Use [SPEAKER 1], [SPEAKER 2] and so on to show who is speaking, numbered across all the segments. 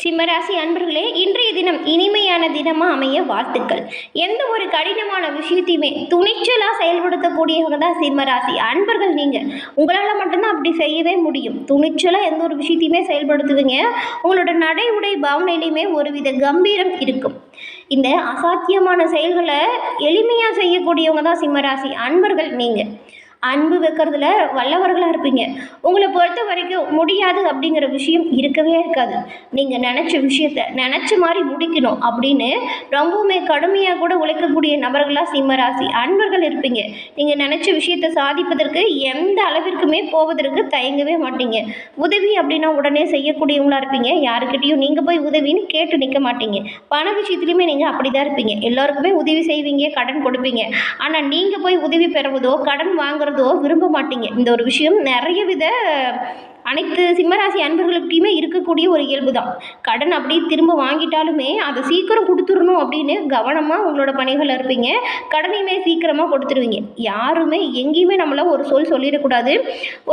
[SPEAKER 1] சிம்மராசி அன்பர்களே இன்றைய தினம் இனிமையான தினமாக அமைய வாழ்த்துக்கள். எந்த ஒரு கடினமான விஷயத்தையுமே துணிச்சலாக செயல்படுத்தக்கூடியவங்க தான் சிம்மராசி. அன்பர்கள் நீங்கள் உங்களால் மட்டும்தான் அப்படி செய்யவே முடியும். துணிச்சலாக எந்த ஒரு விஷயத்தையுமே செயல்படுத்துவீங்க. உங்களோட நடை உடை பாவனையிலையுமே ஒருவித கம்பீரம் இருக்கும். இந்த அசாத்தியமான செயல்களை எளிமையாக செய்யக்கூடியவங்க தான் சிம்மராசி அன்பர்கள் நீங்கள் அன்பு வைக்கிறதுல வல்லவர்களாக இருப்பீங்க. உங்களை பொறுத்த வரைக்கும் முடியாது அப்படிங்கிற விஷயம் இருக்கவே இருக்காது. நீங்கள் நினச்ச விஷயத்த நினச்ச மாதிரி முடிக்கணும் அப்படின்னு ரொம்பவுமே கடுமையாக கூட உழைக்கக்கூடிய நபர்களாக சிம்மராசி அன்பர்கள் இருப்பீங்க. நீங்கள் நினச்ச விஷயத்தை சாதிப்பதற்கு எந்த அளவிற்குமே போவதற்கு தயங்கவே மாட்டீங்க. உதவி அப்படின்னா உடனே செய்யக்கூடியவங்களா இருப்பீங்க. யாருக்கிட்டேயும் நீங்கள் போய் உதவின்னு கேட்டு நிற்க மாட்டீங்க. பண விஷயத்துலையுமே நீங்கள் அப்படி தான் இருப்பீங்க. எல்லாருக்குமே உதவி செய்வீங்க கடன் கொடுப்பீங்க. ஆனால் நீங்கள் போய் உதவி பெறுவதோ கடன் வாங்குறதோ விரும்ப மாட்டீங்க. இந்த ஒரு விஷயம் நிறைய வித அனைத்து சிம்மராசி அன்பர்களுக்கிட்டையுமே இருக்கக்கூடிய ஒரு இயல்பு தான் கடன் அப்படியே திரும்ப வாங்கிட்டாலுமே அதை சீக்கிரம் கொடுத்துடணும் அப்படின்னு கவனமாக உங்களோட பணிகள் இருப்பீங்க கடனையுமே சீக்கிரமாக கொடுத்துருவீங்க யாருமே எங்கேயுமே நம்மள ஒரு சொல் சொல்லிடக்கூடாது.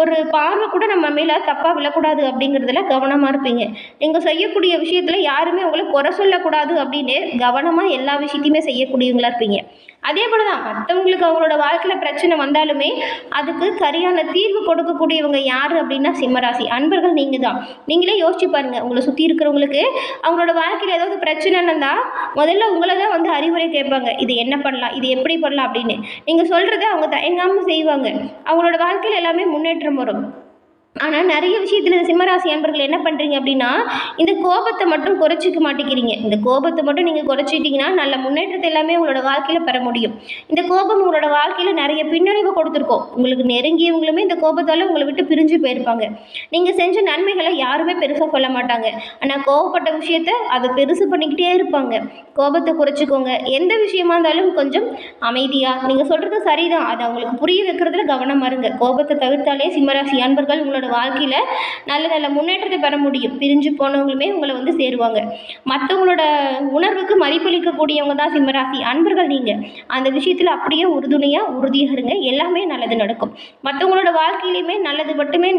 [SPEAKER 1] ஒரு பார்வை கூட நம்ம மேலே தப்பாக விழக்கூடாது அப்படிங்கிறதுல கவனமாக இருப்பீங்க. நீங்கள் செய்யக்கூடிய விஷயத்தில் யாருமே உங்களை குறை சொல்லக்கூடாது அப்படின்னு கவனமாக எல்லா விஷயத்தையுமே செய்யக்கூடியவங்களா இருப்பீங்க. அதே போல தான் மற்றவங்களுக்கு அவங்களோட வாழ்க்கையில் பிரச்சனை வந்தாலுமே அதுக்கு சரியான தீர்வு கொடுக்கக்கூடியவங்க யார் அப்படின்னா சிம்மராசி. அன்பர்கள் நீங்கள் தான். நீங்களே யோசிச்சு பாருங்கள் உங்களை சுற்றி இருக்கிறவங்களுக்கு அவங்களோட வாழ்க்கையில் ஏதாவது பிரச்சனை இருந்தால் முதல்ல உங்களை தான் வந்து அறிவுரை கேட்பாங்க. இது என்ன பண்ணலாம்? இது எப்படி பண்ணலாம் அப்படின்னு. நீங்கள் சொல்கிறத அவங்க தயங்காமல் செய்வாங்க. அவங்களோட வாழ்க்கையில் எல்லாமே முன்னேற்றம் வரும். ஆனால் நிறைய விஷயத்தில் இந்த சிம்மராசி அன்பர்கள் என்ன பண்ணுறீங்க அப்படின்னா இந்த கோபத்தை மட்டும் குறைச்சிக்க மாட்டேங்கிறீங்க. இந்த கோபத்தை மட்டும் நீங்கள் குறைச்சிட்டிங்கன்னா நல்ல முன்னேற்றத்தை எல்லாமே உங்களோட வாழ்க்கையில் பெற முடியும். இந்த கோபம் உங்களோட வாழ்க்கையில் நிறைய பின்னடைவு கொடுத்துருக்கோம். உங்களுக்கு நெருங்கியவங்களுமே இந்த கோபத்தால் உங்களை விட்டு பிரிஞ்சு போயிருப்பாங்க. நீங்கள் செஞ்ச நன்மைகளை யாருமே பெருசாக சொல்ல மாட்டாங்க. ஆனால் கோபப்பட்ட விஷயத்த அதை பெருசு பண்ணிக்கிட்டே இருப்பாங்க. கோபத்தை குறைச்சிக்கோங்க. எந்த விஷயமா இருந்தாலும் கொஞ்சம் அமைதியாக நீங்கள் சொல்கிறது சரிதான். அதை அவங்களுக்கு புரிய வைக்கிறதுல கவனமாக இருங்க. கோபத்தை தவிர்த்தாலே சிம்மராசி அன்பர்கள் உங்களோட வாழ்க்கையில் நல்ல நல்ல முன்னேற்றத்தை பெற முடியும். பிரிஞ்சு போனவங்களுமே உங்களை வந்து சேருவாங்க. மற்றவங்களோட உணர்வுக்கு மதிப்பளிக்கக்கூடியவங்க தான் சிம்மராசி. அன்பர்கள் நீங்கள் அந்த விஷயத்தில் அப்படியே உறுதுணையாக உறுதியாக இருங்க. எல்லாமே நல்லது நடக்கும். மற்றவங்களோட வாழ்க்கையிலையுமே நல்லது மட்டுமே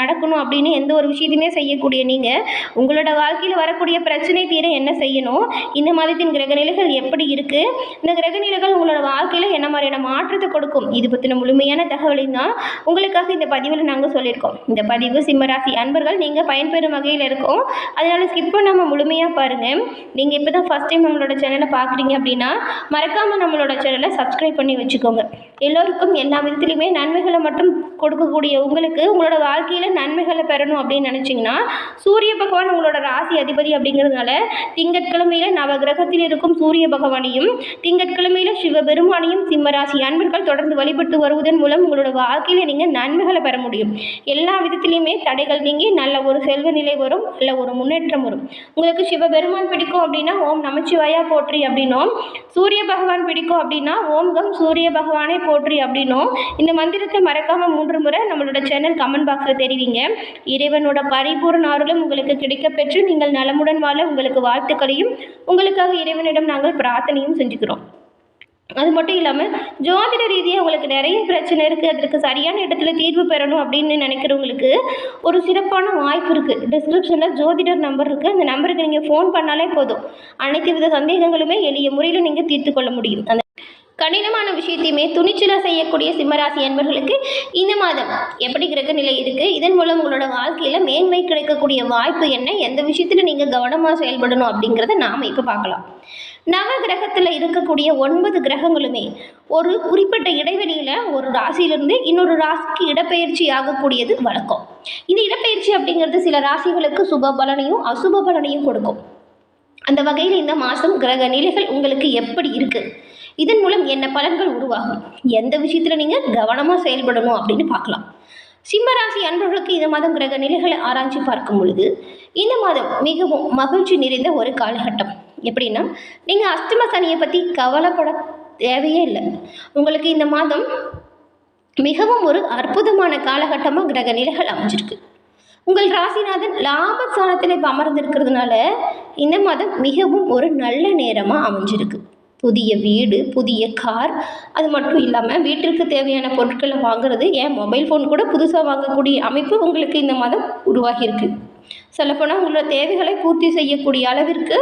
[SPEAKER 1] நடக்கணும் அப்படின்னு எந்த ஒரு விஷயத்தையுமே செய்யக்கூடிய நீங்கள் உங்களோட வாழ்க்கையில் வரக்கூடிய பிரச்சனை தீர என்ன செய்யணும்? இந்த மாதத்தின் கிரகநிலைகள் எப்படி இருக்குது இந்த கிரகநிலைகள் உங்களோட வாழ்க்கையில் என்ன மாதிரியான மாற்றத்தை கொடுக்கும்? இது பற்றின முழுமையான தகவலையும் தான் உங்களுக்காக இந்த பதிவில் நாங்கள் சொல்லியிருக்கோம். இந்த பதிவு சிம்மராசி அன்பர்கள் நீங்கள் பயன்பெறும் வகையில் இருக்கும். அதனால் ஸ்கிப் பண்ணாமல் முழுமையாக பாருங்கள் நீங்கள் இப்போ தான் ஃபஸ்ட் டைம் நம்மளோட சேனலை பார்க்குறீங்க அப்படின்னா மறக்காமல் நம்மளோட சேனலை சப்ஸ்கிரைப் பண்ணி வச்சுக்கோங்க. எல்லோருக்கும் எல்லா விதத்துலையுமே நன்மைகளை மட்டும் கொடுக்கக்கூடிய உங்களுக்கு உங்களோட வாழ்க்கையில் நன்மைகளை பெறணும் அப்படின்னு நினச்சிங்கன்னா சூரிய பகவான் உங்களோட ராசி அதிபதி அப்படிங்கிறதுனால திங்கட்கிழமையில் நவகிரகத்தில் இருக்கும் சூரிய பகவானையும் திங்கட்கிழமையில் சிவபெருமானையும் சிம்மராசி அன்பர்கள் தொடர்ந்து வழிபட்டு வருவதன் மூலம் உங்களோட வாழ்க்கையில் நீங்கள் நன்மைகளை பெற முடியும். எல்லா விதத்துலேயுமே தடைகள் நீங்கி நல்ல ஒரு செல்வ நிலை வரும் நல்ல ஒரு முன்னேற்றம் வரும். உங்களுக்கு சிவபெருமான் பிடிக்கும் அப்படின்னா ஓம் நமச்சிவாயா போற்றி அப்படின்னும். சூரிய பகவான் பிடிக்கும் அப்படின்னா ஓம் கம் சூரிய பகவானை போற்றி அப்படின்னும் இந்த மந்திரத்தை மறக்காமல் மூன்று முறை நம்மளோட சேனல் கமெண்ட் பாக்ஸில் தெரிவிங்க. இறைவனோட பரிபூர்ண ஆறுலும் உங்களுக்கு கிடைக்கப்பெற்று நீங்கள் நலமுடன் வாழ உங்களுக்கு வாழ்த்துக்களையும் உங்களுக்காக இறைவனிடம் நாங்கள் பிரார்த்தனையும் செஞ்சுக்கிறோம். அது மட்டும் இல்லாமல் ஜோதிட ரீதியாக உங்களுக்கு நிறைய பிரச்சனை இருக்குது அதற்கு சரியான இடத்துல தீர்வு பெறணும் அப்படின்னு நினைக்கிறவங்களுக்கு ஒரு சிறப்பான வாய்ப்பு இருக்குது டிஸ்கிரிப்ஷனில் ஜோதிடர் நம்பர் இருக்குது அந்த நம்பருக்கு நீங்கள் ஃபோன் பண்ணாலே போதும். அனைத்து வித சந்தேகங்களுமே எளிய முறையில் நீங்கள் தீர்த்து கொள்ள முடியும். அந்த கடினமான விஷயத்தையுமே துணிச்சலாக செய்யக்கூடிய சிம்மராசி அன்பர்களுக்கு இந்த மாதம் எப்படி கிரக நிலை இருக்குது இதன் மூலம் உங்களோட வாழ்க்கையில் மேன்மை கிடைக்கக்கூடிய வாய்ப்பு என்ன? எந்த விஷயத்தில் நீங்கள் கவனமாக செயல்படணும் அப்படிங்கிறத நாம் இப்போ பார்க்கலாம். நவ கிரகத்தில் இருக்கக்கூடிய ஒன்பது கிரகங்களுமே ஒரு குறிப்பிட்ட இடைவெளியில் ஒரு ராசியிலிருந்து இன்னொரு ராசிக்கு இடப்பெயர்ச்சி ஆகக்கூடியது வழக்கம். இந்த இடப்பெயர்ச்சி அப்படிங்கிறது சில ராசிகளுக்கு சுப பலனையும் அசுப பலனையும் கொடுக்கும். அந்த வகையில் இந்த மாதம் கிரக நிலைகள் உங்களுக்கு எப்படி இருக்குது இதன் மூலம் என்ன பலன்கள் உருவாகும்? எந்த விஷயத்தில் நீங்கள் கவனமாக செயல்படணும் அப்படின்னு பார்க்கலாம். சிம்மராசி அன்பர்களுக்கு இந்த மாதம் கிரக நிலைகளை ஆராய்ச்சி பார்க்கும் பொழுது இந்த மாதம் மிகவும் மகிழ்ச்சி நிறைந்த ஒரு காலகட்டம். எப்படின்னா நீங்கள் அஸ்தம சனியை பற்றி கவலைப்பட தேவையே இல்லை. உங்களுக்கு இந்த மாதம் மிகவும் ஒரு அற்புதமான காலகட்டமாக கிரக நிலைகள் அமைஞ்சிருக்கு. உங்கள் ராசிநாதன் லாபஸ்தானத்தில் இப்போ அமர்ந்திருக்கிறதுனால இந்த மாதம் மிகவும் ஒரு நல்ல நேரமாக அமைஞ்சிருக்கு. புதிய வீடு புதிய கார் அது மட்டும் இல்லாமல் வீட்டிற்கு தேவையான பொருட்களை வாங்குறது ஏன் மொபைல் ஃபோன் கூட புதுசாக வாங்கக்கூடிய அமைப்பு உங்களுக்கு இந்த மாதம் உருவாகியிருக்கு. சொல்லப்போனால் உங்களோட தேவைகளை பூர்த்தி செய்யக்கூடிய அளவிற்கு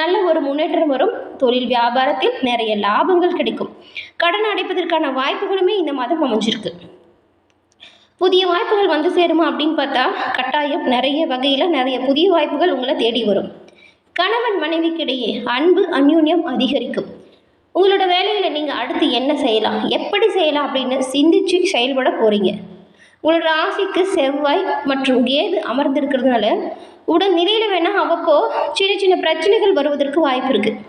[SPEAKER 1] நல்ல ஒரு முன்னேற்றம் வரும். தொழில் வியாபாரத்தில் நிறைய லாபங்கள் கிடைக்கும். கடன் அடைப்பதற்கான வாய்ப்புகளுமே இந்த மாதம் அமைஞ்சிருக்கு. புதிய வாய்ப்புகள் வந்து சேருமா அப்படின்னு பார்த்தா கட்டாயம் நிறைய வகையில் நிறைய புதிய வாய்ப்புகள் உங்களை தேடி வரும். கணவன் மனைவிக்கிடையே அன்பு அந்யூன்யம் அதிகரிக்கும். உங்களோட வேலையில் நீங்கள் அடுத்து என்ன செய்யலாம்? எப்படி செய்யலாம் அப்படின்னு சிந்திச்சு செயல்பட போகிறீங்க உங்களோட ராசிக்கு செவ்வாய் மற்றும் கேது அமர்ந்திருக்கிறதுனால உடல் நிலையில் வேணால் அவ்வப்போ சின்ன சின்ன பிரச்சனைகள் வருவதற்கு வாய்ப்பு இருக்குது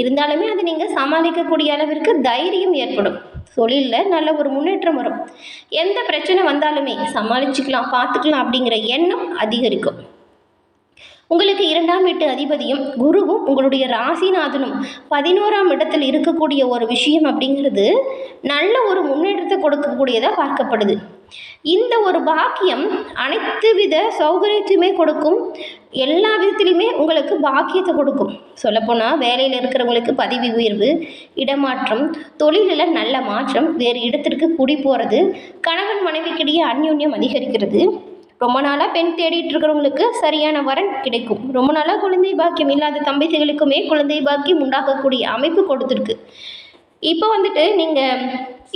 [SPEAKER 1] இருந்தாலுமே அதை நீங்கள் சமாளிக்கக்கூடிய அளவிற்கு தைரியம் ஏற்படும். தொழிலில் நல்ல ஒரு முன்னேற்றம் வரும். எந்த பிரச்சனை வந்தாலுமே சமாளிச்சுக்கலாம் பார்த்துக்கலாம் அப்படிங்கிற எண்ணம் அதிகரிக்கும். உங்களுக்கு இரண்டாம் வீட்டு அதிபதியும் குருவும் உங்களுடைய ராசிநாதனும் பதினோராம் இடத்தில் இருக்கக்கூடிய ஒரு விஷயம் அப்படிங்கிறது நல்ல ஒரு முன்னேற்றத்தை கொடுக்கக்கூடியதாக பார்க்கப்படுது. இந்த ஒரு பாக்கியம் அனைத்து வித சௌகரியத்தையுமே கொடுக்கும். எல்லா விதத்துலையுமே உங்களுக்கு பாக்கியத்தை கொடுக்கும். சொல்லப்போனால் வேலையில் இருக்கிறவங்களுக்கு பதவி உயர்வு இடமாற்றம் தொழிலில் நல்ல மாற்றம் வேறு இடத்திற்கு குடி போகிறது கணவன் மனைவிக்கிடையே அந்யோன்யம் அதிகரிக்கிறது. ரொம்ப நாளாக பெண் தேடிட்டு இருக்கிறவங்களுக்கு சரியான வரன் கிடைக்கும். ரொம்ப நாளாக குழந்தை பாக்கியம் இல்லாத தம்பதிகளுக்குமே குழந்தை பாக்கியம் உண்டாக்கக்கூடிய அமைப்பு கொடுத்துருக்கு. இப்போ வந்துட்டு நீங்கள்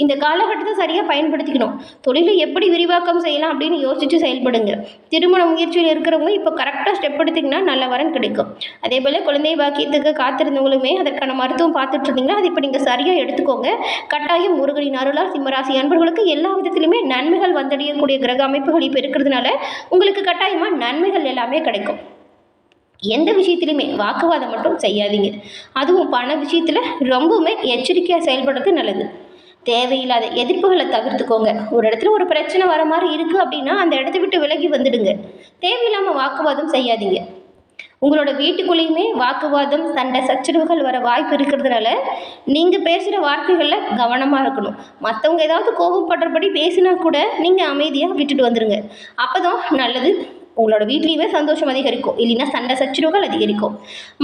[SPEAKER 1] இந்த காலகட்டத்தை சரியாக பயன்படுத்திக்கணும். தொழிலை எப்படி விரிவாக்கம் செய்யலாம் அப்படின்னு யோசித்து செயல்படுங்க. திருமண முயற்சியில் இருக்கிறவங்க இப்போ கரெக்டாக ஸ்டெப் எடுத்திங்கன்னா நல்ல வரன் கிடைக்கும். அதே போல் குழந்தை பாக்கியத்துக்கு காத்திருந்தவங்களுமே அதற்கான மருத்துவம் பார்த்துட்டு இருந்தீங்கன்னா அது இப்போ நீங்கள் சரியாக எடுத்துக்கோங்க. கட்டாயம் முருகனின் அருளால் சிம்மராசி அன்பர்களுக்கு எல்லா விதத்திலுமே நன்மைகள் வந்தடையக்கூடிய கிரக அமைப்புகள் இப்போ இருக்கிறதுனால உங்களுக்கு கட்டாயமாக நன்மைகள் எல்லாமே கிடைக்கும். எந்த விஷயத்துலையுமே வாக்குவாதம் மட்டும் செய்யாதீங்க. அதுவும் பண விஷயத்தில் ரொம்பவுமே எச்சரிக்கையாக செயல்படுறது நல்லது. தேவையில்லாத எதிர்ப்புகளை தவிர்த்துக்கோங்க. ஒரு இடத்துல ஒரு பிரச்சனை வர மாதிரி இருக்குது அப்படின்னா அந்த இடத்த விட்டு விலகி வந்துடுங்க. தேவையில்லாமல் வாக்குவாதம் செய்யாதீங்க. உங்களோட வீட்டுக்குள்ளேயுமே வாக்குவாதம் சண்டை சச்சரவுகள் வர வாய்ப்பு இருக்கிறதுனால நீங்கள் பேசுகிற வார்த்தைகளில் கவனமாக இருக்கணும். மற்றவங்க ஏதாவது கோபப்படுறபடி பேசினா கூட நீங்கள் அமைதியாக விட்டுட்டு வந்துடுங்க அப்போ தான் நல்லது. உங்களோட வீட்லேயுமே சந்தோஷம் அதிகரிக்கும். இல்லைன்னா சண்டை சச்சரவுகள் அதிகரிக்கும்.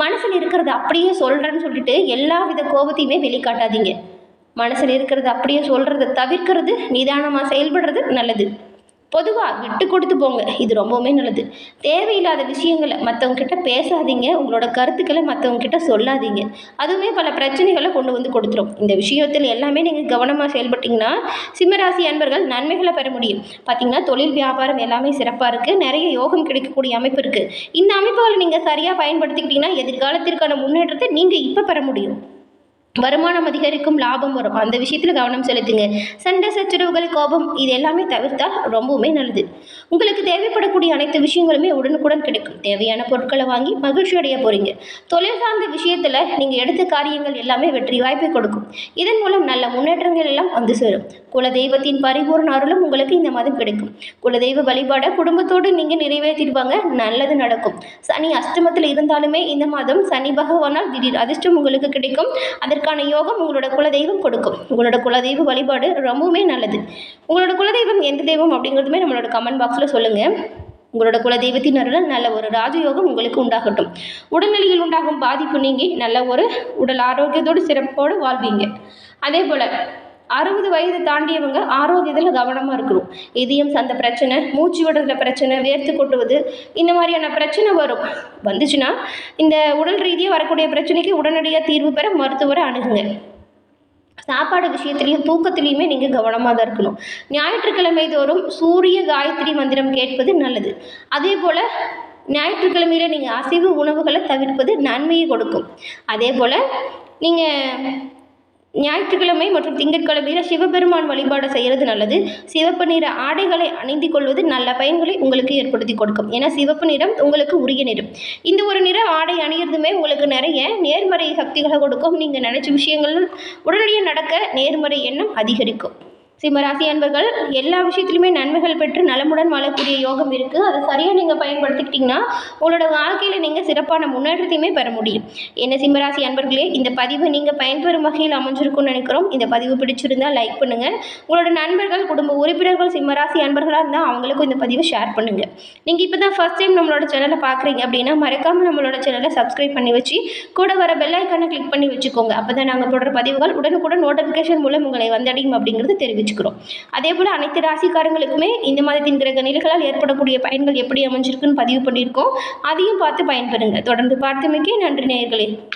[SPEAKER 1] மனசில் இருக்கிறத அப்படியே சொல்கிறேன்னு சொல்லிட்டு எல்லா வித கோபத்தையுமே வெளிக்காட்டாதீங்க. மனசில் இருக்கிறத அப்படியே சொல்கிறத தவிர்க்கிறது நிதானமாக செயல்படுறது நல்லது. பொதுவாக விட்டு கொடுத்து போங்க இது ரொம்பவுமே நல்லது. தேவையில்லாத விஷயங்களை மற்றவங்கக்கிட்ட பேசாதீங்க உங்களோட கருத்துக்களை மற்றவங்கக்கிட்ட சொல்லாதீங்க. அதுவுமே பல பிரச்சனைகளை கொண்டு வந்து கொடுத்துரும். இந்த விஷயத்தில் எல்லாமே நீங்கள் கவனமாக செயல்பட்டிங்கன்னா சிம்மராசி அன்பர்கள் நன்மைகளை பெற முடியும். பார்த்தீங்கன்னா தொழில் வியாபாரம் எல்லாமே சிறப்பாக இருக்குது நிறைய யோகம் கிடைக்கக்கூடிய அமைப்பு இருக்குது இந்த அமைப்புகளை நீங்கள் சரியாக பயன்படுத்திக்கிட்டிங்கன்னா எதிர்காலத்திற்கான முன்னேற்றத்தை நீங்கள் இப்போ பெற முடியும். வருமானம் அதிகரிக்கும் லாபம் வரும். அந்த விஷயத்தில் கவனம் செலுத்துங்க. சண்டை சச்சரவுகள் கோபம் இது எல்லாமே தவிர்த்தால் ரொம்பவுமே நல்லது. உங்களுக்கு தேவைப்படக்கூடிய அனைத்து விஷயங்களுமே உடனுக்குடன் கிடைக்கும். தேவையான பொருட்களை வாங்கி மகிழ்ச்சி அடைய போகிறீங்க தொழில் சார்ந்த விஷயத்தில் நீங்கள் எடுத்த காரியங்கள் எல்லாமே வெற்றி வாய்ப்பை கொடுக்கும். இதன் மூலம் நல்ல முன்னேற்றங்கள் எல்லாம் வந்து சேரும். குலதெய்வத்தின் பரிபூர்ண அருளும் உங்களுக்கு இந்த மாதம் கிடைக்கும். குலதெய்வ வழிபாடை குடும்பத்தோடு நீங்கள் நிறைவேற்றிடுவாங்க. நல்லது நடக்கும். சனி அஷ்டமத்தில் இருந்தாலுமே இந்த மாதம் சனி பகவானால் திடீர் அதிர்ஷ்டம் உங்களுக்கு கிடைக்கும். அதற்கு அதற்கான யோகம் உங்களோட குலதெய்வம் கொடுக்கும். உங்களோட குலதெய்வ வழிபாடு ரொம்பவுமே நல்லது. உங்களோட குலதெய்வம் எந்த தெய்வம் அப்படிங்கிறதுமே நம்மளோட கமெண்ட் பாக்ஸில் சொல்லுங்கள் உங்களோட குலதெய்வத்தின் அருளால் நல்ல ஒரு ராஜயோகம் உங்களுக்கு உண்டாகட்டும். உடல்நிலையில் உண்டாகும் பாதிப்பு நீங்கி நல்ல ஒரு உடல் ஆரோக்கியத்தோடு சிறப்போடு வாழ்வீங்க. அதே போல் அறுபது வயது தாண்டியவங்க ஆரோக்கியத்தில் கவனமாக இருக்கணும். இதயம் சந்த பிரச்சனை மூச்சு விடுறதுல பிரச்சனை வேர்த்து கொட்டுவது இந்த மாதிரியான பிரச்சனை வரும். வந்துச்சுன்னா இந்த உடல் ரீதியாக வரக்கூடிய பிரச்சனைக்கு உடனடியாக தீர்வு பெற மருத்துவரை அணுகுங்க. சாப்பாடு விஷயத்துலையும் தூக்கத்துலேயுமே நீங்கள் கவனமாக தான் இருக்கணும். ஞாயிற்றுக்கிழமை தோறும் சூரிய காயத்ரி மந்திரம் கேட்பது நல்லது. அதே போல் ஞாயிற்றுக்கிழமையில் நீங்கள் அசைவு உணவுகளை தவிர்ப்பது நன்மையை கொடுக்கும். அதே போல் நீங்கள் ஞாயிற்றுக்கிழமை மற்றும் திங்கட்கிழமையில் சிவபெருமான் வழிபாடு செய்கிறது நல்லது. சிவப்பு நிற ஆடைகளை அணிந்து கொள்வது நல்ல பயன்களை உங்களுக்கு ஏற்படுத்தி கொடுக்கும். ஏன்னா சிவப்பு நிறம் உங்களுக்கு உரிய நிறம். இந்த ஒரு நிற ஆடை அணியிறதுமே உங்களுக்கு நிறைய நேர்மறை சக்திகளை கொடுக்கும். நீங்கள் நினச்ச விஷயங்கள் உடனடியாக நடக்க நேர்மறை எண்ணம் அதிகரிக்கும். சிம்மராசி அன்பர்கள் எல்லா விஷயத்துலையுமே நன்மைகள் பெற்று நலமுடன் வாழக்கூடிய யோகம் இருக்குது அதை சரியாக நீங்கள் பயன்படுத்திக்கிட்டிங்கன்னா உங்களோட வாழ்க்கையில் நீங்கள் சிறப்பான முன்னேற்றத்தையுமே பெற முடியும். என்ன சிம்மராசி அன்பர்களே இந்த பதிவு நீங்கள் பயன்பெறும் வகையில் அமைஞ்சிருக்கும்னு நினைக்கிறோம். இந்த பதிவு பிடிச்சிருந்தா லைக் பண்ணுங்கள் உங்களோட நண்பர்கள் குடும்ப உறுப்பினர்கள் சிம்மராசி அன்பர்களாக இருந்தால் அவங்களுக்கும் இந்த பதிவை ஷேர் பண்ணுங்கள் நீங்கள் இப்போ தான் ஃபஸ்ட் டைம் நம்மளோட சேனலை பார்க்குறீங்க அப்படின்னா மறக்காமல் நம்மளோட சேனலை சப்ஸ்கிரைப் பண்ணி வச்சு கூட வர பெல் ஐக்கானை கிளிக் பண்ணி வச்சுக்கோங்க. அப்போ தான் நாங்கள் போடுற பதிவுகள் உடனுக்குடன் நோட்டிஃபிகேஷன் மூலம் உங்களை வந்தடையும் அப்படிங்கிறது தெரிவிச்சு தெரிவிச்சுக்கிறோம். அதே போல் அனைத்து ராசிக்காரங்களுக்குமே இந்த மாதத்தின் கிரக நிலைகளால் ஏற்படக்கூடிய பயன்கள் எப்படி அமைஞ்சிருக்குன்னு பதிவு பண்ணியிருக்கோம். அதையும் பார்த்து பயன்பெறுங்க. தொடர்ந்து பார்த்தமைக்கே நன்றி நேயர்களே.